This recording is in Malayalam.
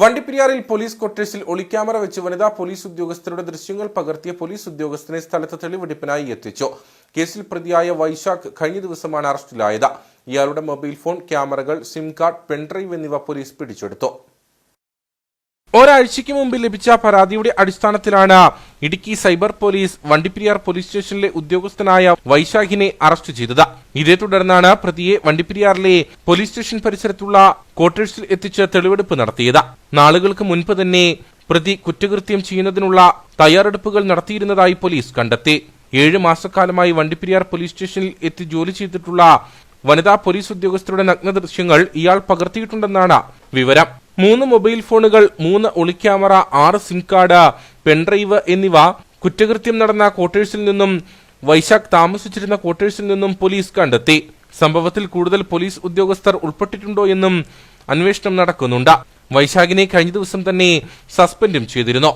വണ്ടിപ്പെരിയാറിൽ പോലീസ് ക്വാർട്ടേഴ്സിൽ ഒളിക്യാമറ വെച്ച് വനിതാ പോലീസ് ഉദ്യോഗസ്ഥരുടെ ദൃശ്യങ്ങൾ പകർത്തിയ പോലീസ് ഉദ്യോഗസ്ഥനെ സ്ഥലത്ത് തെളിവെടുപ്പിനായി എത്തിച്ചു. കേസിൽ പ്രതിയായ വൈശാഖ് കഴിഞ്ഞ ദിവസമാണ് അറസ്റ്റിലായത്. ഇയാളുടെ മൊബൈൽ ഫോൺ ക്യാമറകൾ സിം കാർഡ് പെൻഡ്രൈവ് എന്നിവ പോലീസ് പിടിച്ചെടുത്തു. ഒരാഴ്ചയ്ക്ക് മുമ്പ് ലഭിച്ച പരാതിയുടെ അടിസ്ഥാനത്തിലാണ് Idukki cyber police Vandiperiyar police സ്റ്റേഷനിലെ ഉദ്യോഗസ്ഥനായ വൈശാഖിനെ അറസ്റ്റ് ചെയ്തത്. ഇതേ തുടർന്നാണ് പ്രതിയെ വണ്ടിപ്പെരിയാറിലെ പോലീസ് സ്റ്റേഷൻ പരിസരത്തുള്ള ക്വാർട്ടേഴ്സിൽ എത്തിച്ച് തെളിവെടുപ്പ് നടത്തിയത്. നാളുകൾക്ക് മുൻപ് തന്നെ പ്രതി കുറ്റകൃത്യം ചെയ്യുന്നതിനുള്ള തയ്യാറെടുപ്പുകൾ നടത്തിയിരുന്നതായി പോലീസ് കണ്ടെത്തി. ഏഴ് മാസക്കാലമായി വണ്ടിപ്പെരിയാർ പോലീസ് സ്റ്റേഷനിൽ എത്തി ജോലി ചെയ്തിട്ടുള്ള വനിതാ പോലീസ് ഉദ്യോഗസ്ഥരുടെ നഗ്ന ദൃശ്യങ്ങൾ ഇയാൾ പകർത്തിയിട്ടുണ്ടെന്നാണ് വിവരം. മൂന്ന് മൊബൈൽ ഫോണുകൾ മൂന്ന് ഒളിക്യാമറ ആറ് സിം കാർഡ് പെൻഡ്രൈവ് എന്നിവ കുറ്റകൃത്യം നടന്ന ക്വാർട്ടേഴ്സിൽ നിന്നും വൈശാഖ് താമസിച്ചിരുന്ന ക്വാർട്ടേഴ്സിൽ നിന്നും പോലീസ് കണ്ടെത്തി. സംഭവത്തിൽ കൂടുതൽ പോലീസ് ഉദ്യോഗസ്ഥർ ഉൾപ്പെട്ടിട്ടുണ്ടോ എന്നും അന്വേഷണം നടക്കുന്നുണ്ട്. വൈശാഖിനെ കഴിഞ്ഞ ദിവസം തന്നെ സസ്പെൻഡും ചെയ്തിരുന്നു.